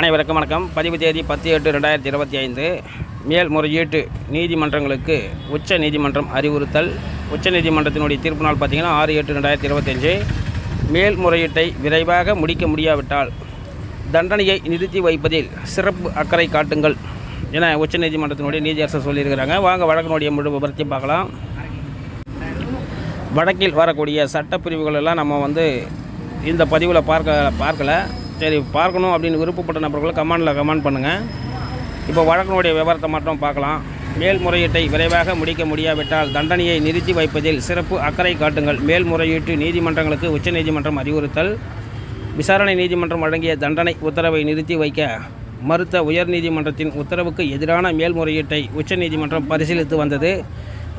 அனைவருக்கும் வணக்கம். பதிவு தேதி பத்து எட்டு ரெண்டாயிரத்தி இருபத்தி ஐந்து. மேல்முறையீட்டு நீதிமன்றங்களுக்கு உச்ச நீதிமன்றம் அறிவுறுத்தல். உச்ச நீதிமன்றத்தினுடைய தீர்ப்பு நாள் பார்த்தீங்கன்னா ஆறு எட்டு ரெண்டாயிரத்தி இருபத்தஞ்சு மேல்முறையீட்டை விரைவாக முடிக்க முடியாவிட்டால் தண்டனையை நிறுத்தி வைப்பதில் சிறப்பு அக்கறை காட்டுங்கள் என உச்ச நீதிமன்றத்தினுடைய நீதியரசர் சொல்லியிருக்கிறாங்க. வாங்க வழக்கினுடைய முழு விவரத்தையும் பார்க்கலாம். வழக்கில் வரக்கூடிய சட்டப்பிரிவுகளெல்லாம் நம்ம வந்து இந்த பதிவில் பார்க்க பார்க்கல. சரி பார்க்கணும் அப்படின்னு விருப்பப்பட்ட நபர்களை கமெண்டில் கமெண்ட் பண்ணுங்கள் இப்போ வழக்கினுடைய விவரத்தை மட்டும் பார்க்கலாம். மேல்முறையீட்டை விரைவாக முடிக்க முடியாவிட்டால் தண்டனையை நிறுத்தி வைப்பதில் சிறப்பு அக்கறை காட்டுங்கள். மேல்முறையீட்டு நீதிமன்றங்களுக்கு உச்சநீதிமன்றம் அறிவுறுத்தல். விசாரணை நீதிமன்றம் வழங்கிய தண்டனை உத்தரவை நிறுத்தி வைக்க மறுத்த உயர்நீதிமன்றத்தின் உத்தரவுக்கு எதிரான மேல்முறையீட்டை உச்சநீதிமன்றம் பரிசீலித்து வந்தது.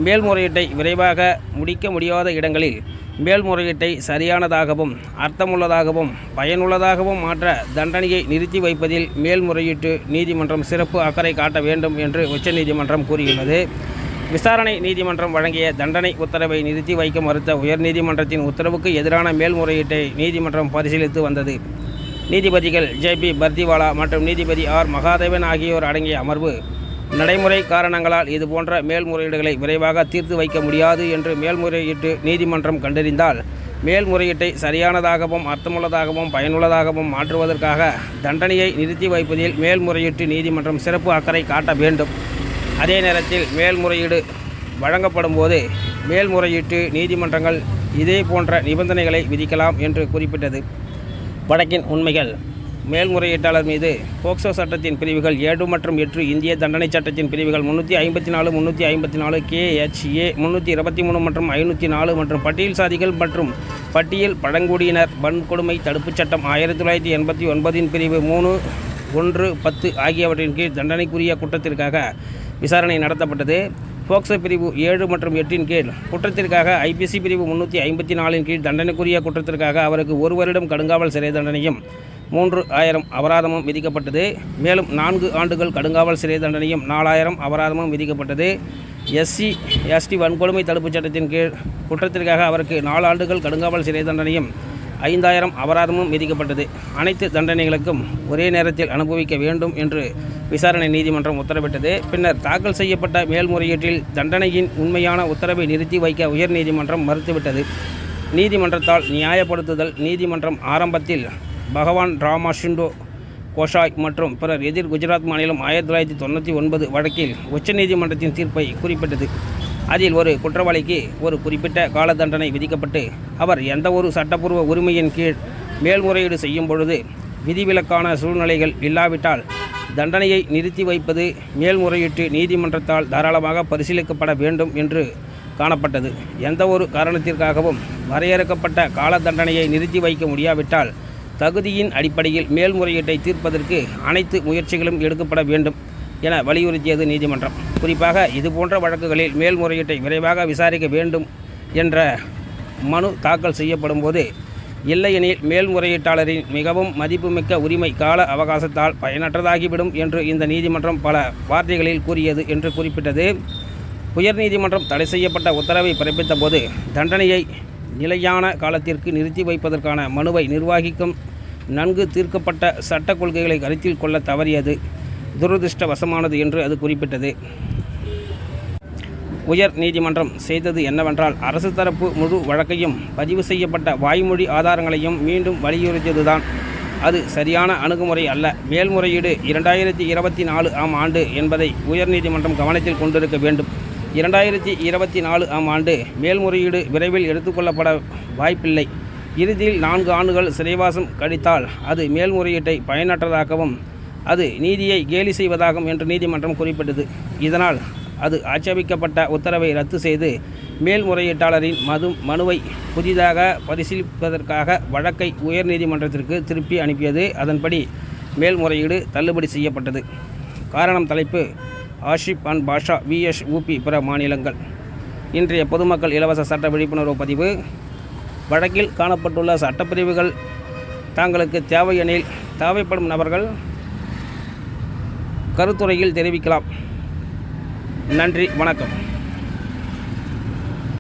மேல்முறையீட்டை விரைவாக முடிக்க முடியாத இடங்களில் மேல்முறையீட்டை சரியானதாகவும் அர்த்தமுள்ளதாகவும் பயனுள்ளதாகவும் மாற்ற தண்டனையை நிறுத்தி வைப்பதில் மேல்முறையீட்டு நீதிமன்றம் சிறப்பு அக்கறை காட்ட வேண்டும் என்று உச்சநீதிமன்றம் கூறியுள்ளது. விசாரணை நீதிமன்றம் வழங்கிய தண்டனை உத்தரவை நிறுத்தி வைக்க மறுத்த உயர்நீதிமன்றத்தின் உத்தரவுக்கு எதிரான மேல்முறையீட்டை நீதிமன்றம் பரிசீலித்து வந்தது. நீதிபதிகள் ஜே பி பர்திவாலா மற்றும் நீதிபதி ஆர் மகாதேவன் ஆகியோர் அடங்கிய அமர்வு நடைமுறை காரணங்களால் இதுபோன்ற மேல்முறையீடுகளை விரைவாக தீர்த்து வைக்க முடியாது என்று மேல்முறையீட்டு நீதிமன்றம் கண்டறிந்தால் மேல்முறையீட்டை சரியானதாகவும் அர்த்தமுள்ளதாகவும் பயனுள்ளதாகவும் மாற்றுவதற்காக தண்டனையை நிறுத்தி வைப்பதில் மேல்முறையீட்டு நீதிமன்றம் சிறப்பு அக்கறை காட்ட வேண்டும். அதே நேரத்தில் மேல்முறையீடு வழங்கப்படும் போது மேல்முறையீட்டு நீதிமன்றங்கள் இதே போன்ற நிபந்தனைகளை விதிக்கலாம் என்று குறிப்பிட்டது. வழக்கின் உண்மைகள். மேல்முறையீட்டாளர் மீது போக்சோ சட்டத்தின் பிரிவுகள் ஏழு மற்றும் எட்டு இந்திய தண்டனை சட்டத்தின் பிரிவுகள் முன்னூற்றி ஐம்பத்தி நாலு முன்னூற்றி ஐம்பத்தி நாலு கேஎச்ஏ முந்நூற்றி இருபத்தி மூணு மற்றும் ஐநூற்றி நாலு மற்றும் பட்டியல் சாதிகள் மற்றும் பட்டியல் பழங்குடியினர் வன்கொடுமை தடுப்புச் சட்டம் ஆயிரத்தி தொள்ளாயிரத்தி எண்பத்தி ஒன்பதின் பிரிவு மூணு ஒன்று பத்து ஆகியவற்றின் கீழ் தண்டனைக்குரிய குற்றத்திற்காக விசாரணை நடத்தப்பட்டது. போக்சோ பிரிவு ஏழு மற்றும் எட்டின் கீழ் குற்றத்திற்காக ஐபிசி பிரிவு முன்னூற்றி ஐம்பத்தி நாலின் கீழ் தண்டனைக்குரிய குற்றத்திற்காக அவருக்கு ஒரு வருடம் கடுங்காவல் சிறை தண்டனையும் மூன்று ஆயிரம் அபராதமும் விதிக்கப்பட்டது. மேலும் நான்கு ஆண்டுகள் கடுங்காவல் சிறை தண்டனையும் நாலாயிரம் அபராதமும் விதிக்கப்பட்டது. எஸ்சி எஸ்டி வன்கொடுமை தடுப்புச் சட்டத்தின் கீழ் குற்றத்திற்காக அவருக்கு நாலு ஆண்டுகள் கடுங்காவல் சிறை தண்டனையும் ஐந்தாயிரம் அபராதமும் விதிக்கப்பட்டது. அனைத்து தண்டனைகளுக்கும் ஒரே நேரத்தில் அனுபவிக்க வேண்டும் என்று விசாரணை நீதிமன்றம் உத்தரவிட்டது. பின்னர் தாக்கல் செய்யப்பட்ட மேல்முறையீட்டில் தண்டனையின் உண்மையான உத்தரவை நிறுத்தி வைக்க உயர்நீதிமன்றம் மறுத்துவிட்டது. நீதிமன்றத்தால் நியாயப்படுத்துதல் நீதிமன்றம் ஆரம்பத்தில் பகவான் ராமாஷிண்டோ கோஷாய் மற்றும் பிறர் எதிர் குஜராத் மாநிலம் ஆயிரத்தி தொள்ளாயிரத்தி தொண்ணூற்றி ஒன்பது வழக்கில் உச்சநீதிமன்றத்தின் தீர்ப்பை குறிப்பிட்டது. அதில் ஒரு குற்றவாளிக்கு ஒரு குறிப்பிட்ட கால தண்டனை விதிக்கப்பட்டு அவர் எந்த ஒரு சட்டப்பூர்வ உரிமையின் கீழ் மேல்முறையீடு செய்யும் பொழுது விதிவிலக்கான சூழ்நிலைகள் இல்லாவிட்டால் தண்டனையை நிறுத்தி வைப்பது மேல்முறையீட்டு நீதிமன்றத்தால் தாராளமாக பரிசீலிக்கப்பட வேண்டும் என்று காணப்பட்டது. எந்த ஒரு காரணத்திற்காகவும் வரையறுக்கப்பட்ட கால தண்டனையை நிறுத்தி வைக்க முடியாவிட்டால் தகுதியின் அடிப்படையில் மேல்முறையீட்டை தீர்ப்பதற்கு அனைத்து முயற்சிகளும் எடுக்கப்பட வேண்டும். என வலியுறுத்தியது நீதிமன்றம். குறிப்பாக இதுபோன்ற வழக்குகளில் மேல்முறையீட்டை விரைவாக விசாரிக்க வேண்டும் என்ற மனு தாக்கல் செய்யப்படும் போது இல்லையெனில் மேல்முறையீட்டாளரின் மிகவும் மதிப்புமிக்க உரிமை கால அவகாசத்தால் பயனற்றதாகிவிடும் என்று இந்த நீதிமன்றம் பல வார்த்தைகளில் கூறியது என்று குறிப்பிட்டது. உயர்நீதிமன்றம் தடை செய்யப்பட்ட உத்தரவை பிறப்பித்த போது தண்டனையை நிலையான காலத்திற்கு நிறுத்தி வைப்பதற்கான மனுவை நிர்வாகிக்கும் நன்கு தீர்க்கப்பட்ட சட்ட கொள்கைகளை கருத்தில் கொள்ள தவறியது. துரதிருஷ்டவசமானது என்று அது குறிப்பிட்டது. உயர் நீதிமன்றம் செய்தது என்னவென்றால் அரசு தரப்பு முழு வழக்கையும் பதிவு செய்யப்பட்ட வாய்மொழி ஆதாரங்களையும் மீண்டும் வலியுறுத்தியதுதான். அது சரியான அணுகுமுறை அல்ல. மேல்முறையீடு இரண்டாயிரத்தி இருபத்தி நாலு ஆம் ஆண்டு என்பதை உயர்நீதிமன்றம் கவனத்தில் கொண்டிருக்க வேண்டும். இரண்டாயிரத்தி இருபத்தி நாலு ஆம் ஆண்டு மேல்முறையீடு விரைவில் எடுத்துக்கொள்ளப்பட வாய்ப்பில்லை. இறுதியில் நான்கு ஆண்டுகள் சிறைவாசம் கழித்தால் அது மேல்முறையீட்டை பயனற்றதாகவும் அது நீதியை கேலி செய்வதாகும் என்று நீதிமன்றம் குறிப்பிட்டது. இதனால் அது ஆட்சேபிக்கப்பட்ட உத்தரவை ரத்து செய்து மேல்முறையீட்டாளரின் மது மனுவை புதிதாக பரிசீலிப்பதற்காக வழக்கை உயர்நீதிமன்றத்திற்கு திருப்பி அனுப்பியது. அதன்படி மேல்முறையீடு தள்ளுபடி செய்யப்பட்டது. காரணம் தலைப்பு Ashif and Basha vs UP பிற மாநிலங்கள். இன்றைய பொதுமக்கள் இலவச சட்ட விழிப்புணர்வு பதிவு. வழக்கில் காணப்பட்டுள்ள சட்டப்பிரிவுகள் தாங்களுக்கு தேவையெனில் தேவைப்படும் நபர்கள் கருத்துரையில் தெரிவிக்கலாம். நன்றி வணக்கம்.